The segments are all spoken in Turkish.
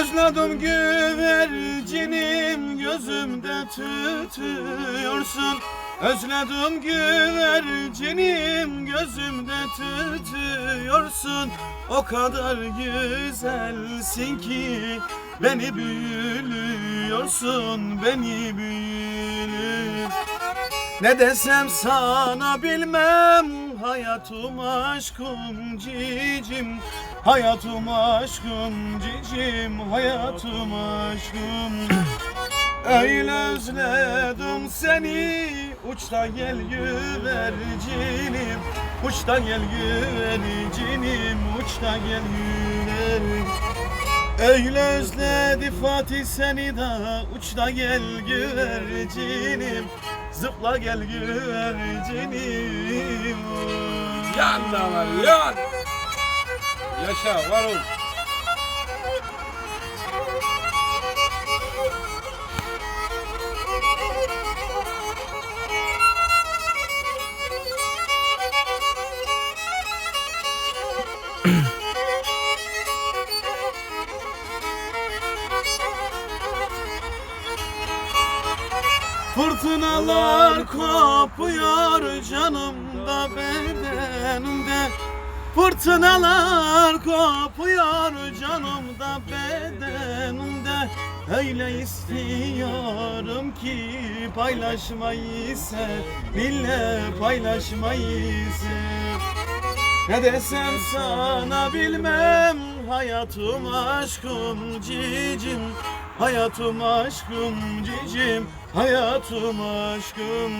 Özledim güvercinim gözümde tütüyorsun. Özledim güvercinim gözümde tütüyorsun. O kadar güzelsin ki beni büyülüyorsun beni büyülü. Ne desem sana bilmem Hayatım aşkım cicim. Hayatım aşkım cicim. Hayatım aşkım. Öyle özledim seni Uçta gel güvercinim Uçta gel güvercinim Uçta gel güvercinim Öyle özledi Fatih seni da Uçta gel güvercinim Zıpla gel güvercinim Yan davar yan. Yaşa var ol. Fırtınalar kopuyor canımda bedenimde. Fırtınalar kopuyor canımda bedenimde. Öyle istiyorum ki paylaşmayı seninle paylaşmayı sev ne desem sana bilmem Hayatım aşkım cicim. Hayatım aşkım cicim Hayatım aşkım.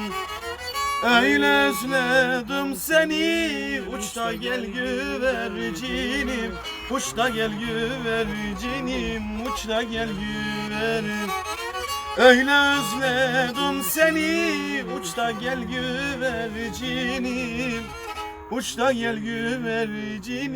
Öyle özledim seni Uçta gel güvercinim Uçta gel güvercinim Uçta gel güvercinim Öyle özledim seni Uçta gel güvercinim Uçta gel güvercinim